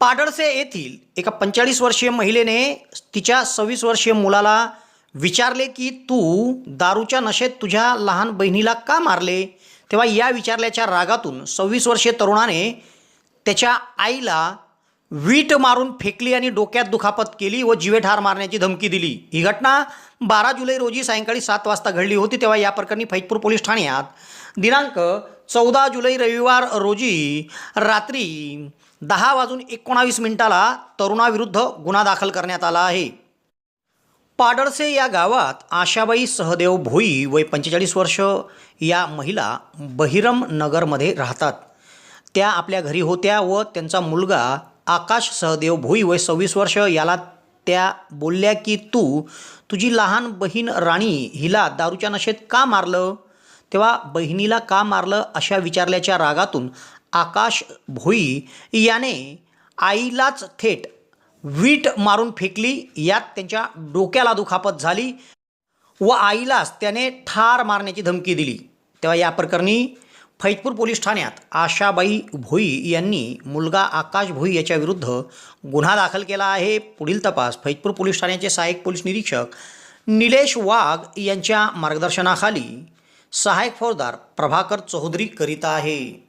पाडळसे येथील एका पंचेचाळीस वर्षीय महिलेने तिच्या सव्वीस वर्षीय मुलाला विचारले की तू दारूच्या नशेत तुझ्या लहान बहिणीला का मारले? तेव्हा या विचारल्याच्या रागातून सव्वीस वर्षीय तरुणाने त्याच्या आईला वीट मारून फेकली आणि डोक्यात दुखापत केली व जीवेठार मारण्याची धमकी दिली. ही घटना बारा जुलै रोजी सायंकाळी सात वाजता घडली होती तेव्हा या प्रकरणी फैजपूर पोलीस ठाण्यात दिनांक चौदा जुलै रविवार रोजी रात्री दहा वाजून एकोणावीस मिनिटाला तरुणाविरुद्ध गुन्हा दाखल करण्यात आला आहे. पाडळसे या गावात आशाबाई सहदेव भोई वय पंचेचाळीस वर्ष या महिला बहिरम नगरमध्ये राहतात. त्या आपल्या घरी होत्या व त्यांचा मुलगा आकाश सहदेव भोई वय सव्वीस वर्ष याला त्या बोलल्या की तू तुझी लहान बहीण राणी हिला दारूच्या नशेत का मारलं? तेव्हा बहिणीला का मारलं अशा विचारल्याच्या रागातून आकाश भोई याने आईलाच थेट वीट मारून फेकली. यात त्यांच्या डोक्याला दुखापत झाली व आईलाच त्याने ठार मारण्याची धमकी दिली. तेव्हा या प्रकरणी फैजपूर पोलीस ठाण्यात आशाबाई भोई यांनी मुलगा आकाश भोई याच्याविरुद्ध गुन्हा दाखल केला आहे. पुढील तपास फैजपूर पोलीस ठाण्याचे सहाय्यक पोलीस निरीक्षक निलेश वाघ यांच्या मार्गदर्शनाखाली सहायक फौजदार प्रभाकर चौधरी करीत आहे.